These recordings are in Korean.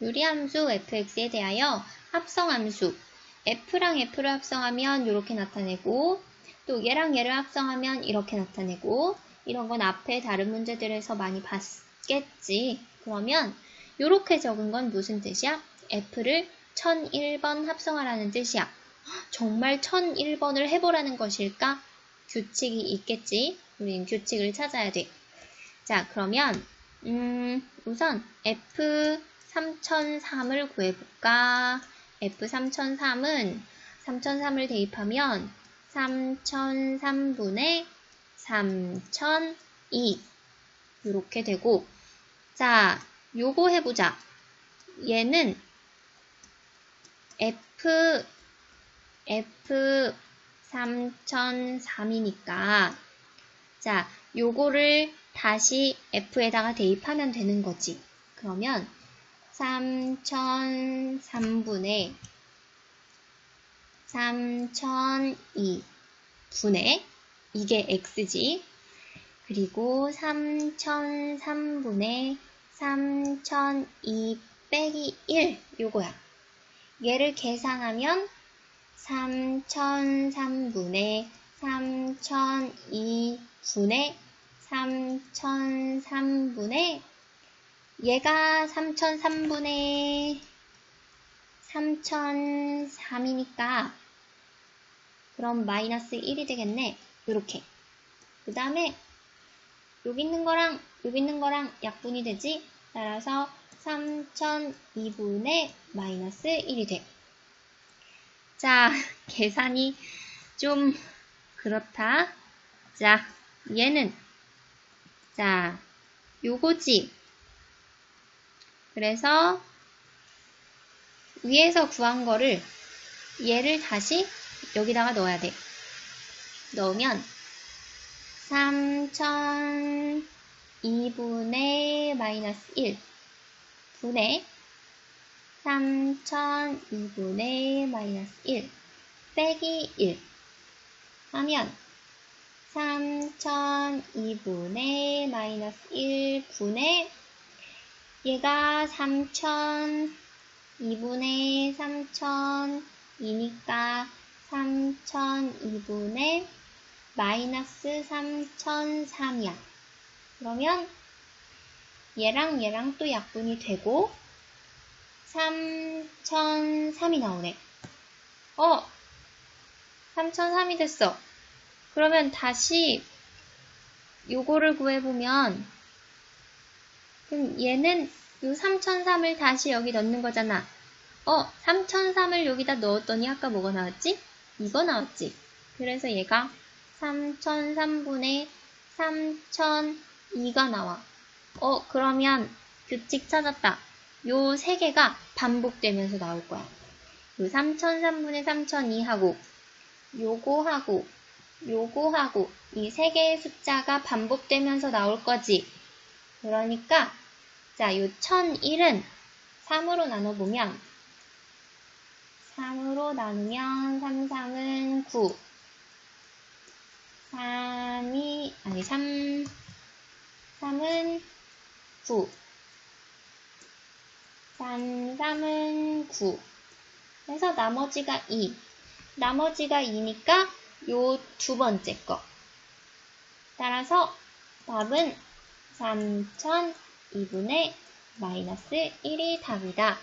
유리함수 fx에 대하여 합성함수 f랑 f를 합성하면 이렇게 나타내고 또 얘랑 얘를 합성하면 이렇게 나타내고 이런 건 앞에 다른 문제들에서 많이 봤겠지. 그러면 이렇게 적은 건 무슨 뜻이야? f를 1001번 합성하라는 뜻이야. 정말 1001번을 해보라는 것일까? 규칙이 있겠지. 우린 규칙을 찾아야 돼. 자, 그러면 음, 우선 F3003을 구해볼까? F3003은 3003을 대입하면 3003분의 3002 이렇게 되고 자, 요거 해보자. 얘는 F F 3003이니까 자, 요거를 다시 F에다가 대입하면 되는 거지. 그러면 3003분의 3002분의 이게 X지. 그리고 3003분의 3002 빼기 1 요거야. 얘를 계산하면 3003분의 3002분의 3003분의 얘가 3003분의 3003이니까 그럼 마이너스 1이 되겠네. 이렇게. 그 다음에 여기 있는 거랑 여기 있는 거랑 약분이 되지. 따라서 3002분의 마이너스 1이 돼. 자, 계산이 좀 그렇다. 자, 얘는 자, 요거지. 그래서 위에서 구한 거를 얘를 다시 여기다가 넣어야 돼. 넣으면 3002분의 마이너스 1 분의 3002분의 마이너스 1 빼기 1 하면 3002분의 마이너스 1분의 얘가 3002분의 3002니까 3002분의 마이너스 3003이야. 그러면 얘랑 얘랑 또 약분이 되고 3003이 나오네. 어! 3003이 됐어. 그러면 다시 요거를 구해보면 그럼 얘는 요 3003을 다시 여기 넣는 거잖아. 어, 3003을 여기다 넣었더니 아까 뭐가 나왔지? 이거 나왔지. 그래서 얘가 3003분의 3002가 나와. 어, 그러면 규칙 찾았다. 요 세 개가 반복되면서 나올 거야. 요 3003분의 3002하고 요거하고 요거하고 이 세 개의 숫자가 반복되면서 나올 거지. 그러니까 자, 요 1001은 3으로 나눠보면 3으로 나누면 3, 3은 9 3이 아니 3 3은 9 3, 3은 9 그래서 나머지가 2 나머지가 2니까 요 두 번째 거. 따라서 답은 3002분의 마이너스 1이 답이다.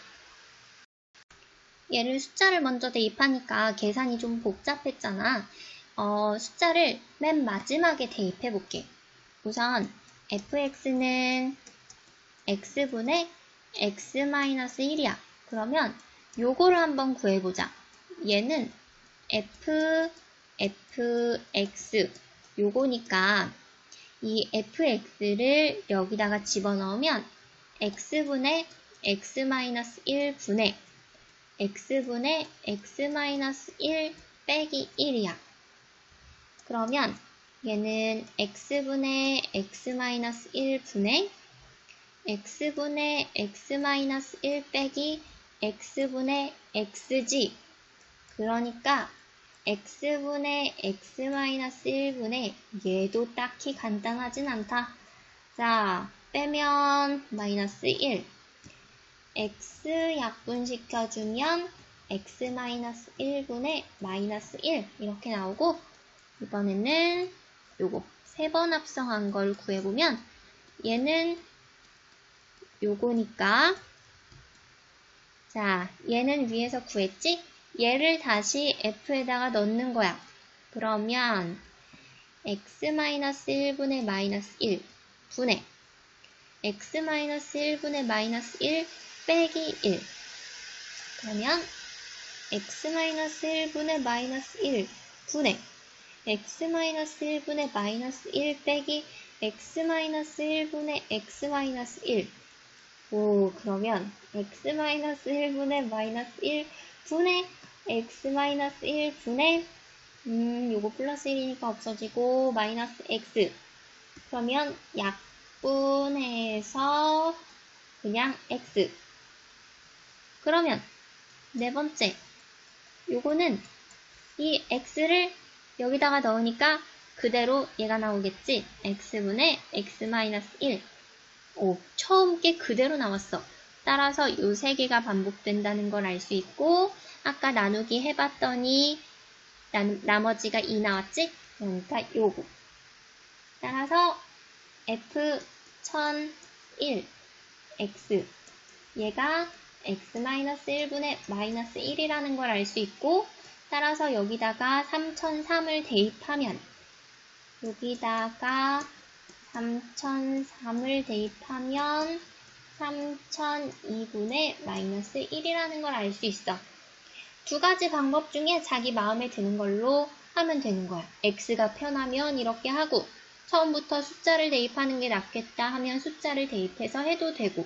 얘를 숫자를 먼저 대입하니까 계산이 좀 복잡했잖아. 어, 숫자를 맨 마지막에 대입해 볼게. 우선 fx는 x분의 x-1이야. 그러면 요거를 한번 구해보자. 얘는 f, fx 요거니까 이 fx를 여기다가 집어넣으면 x분의 x-1분의 x분의 x-1 빼기 1이야. 그러면 얘는 x분의 x-1분의 x분의 x-1 빼기 x분의 xg 그러니까 x분의 x-1분의 얘도 딱히 간단하진 않다. 자, 빼면 마이너스 1 x 약분시켜주면 x-1분의 마이너스 1 이렇게 나오고 이번에는 요거 세 번 합성한 걸 구해보면 얘는 요거니까 자 얘는 위에서 구했지? 얘를 다시 f에다가 넣는 거야. 그러면 x-1분의 마이너스 1 분의 x-1분의 마이너스 1 빼기 1 그러면 x-1분의 마이너스 1 분의 x-1분의 마이너스 1 빼기 x-1분의 x-1 오, 그러면 x-1분의 마이너스 1 분의 x-1 분의 음, 요거 플러스 1이니까 없어지고 마이너스 x. 그러면 약분해서 그냥 x. 그러면 네 번째 요거는 이 x를 여기다가 넣으니까 그대로 얘가 나오겠지? x분의 x-1 오, 처음 게 그대로 나왔어. 따라서 요세 개가 반복된다는 걸 알 수 있고 아까 나누기 해봤더니 나, 나머지가 2 나왔지? 그러니까 요거. 따라서 f1001 x 얘가 x-1분의 마이너스 1이라는 걸 알 수 있고 따라서 여기다가 3003을 대입하면 여기다가 3003을 대입하면 3002분의 마이너스 1이라는 걸 알 수 있어. 두 가지 방법 중에 자기 마음에 드는 걸로 하면 되는 거야. x가 편하면 이렇게 하고 처음부터 숫자를 대입하는 게 낫겠다 하면 숫자를 대입해서 해도 되고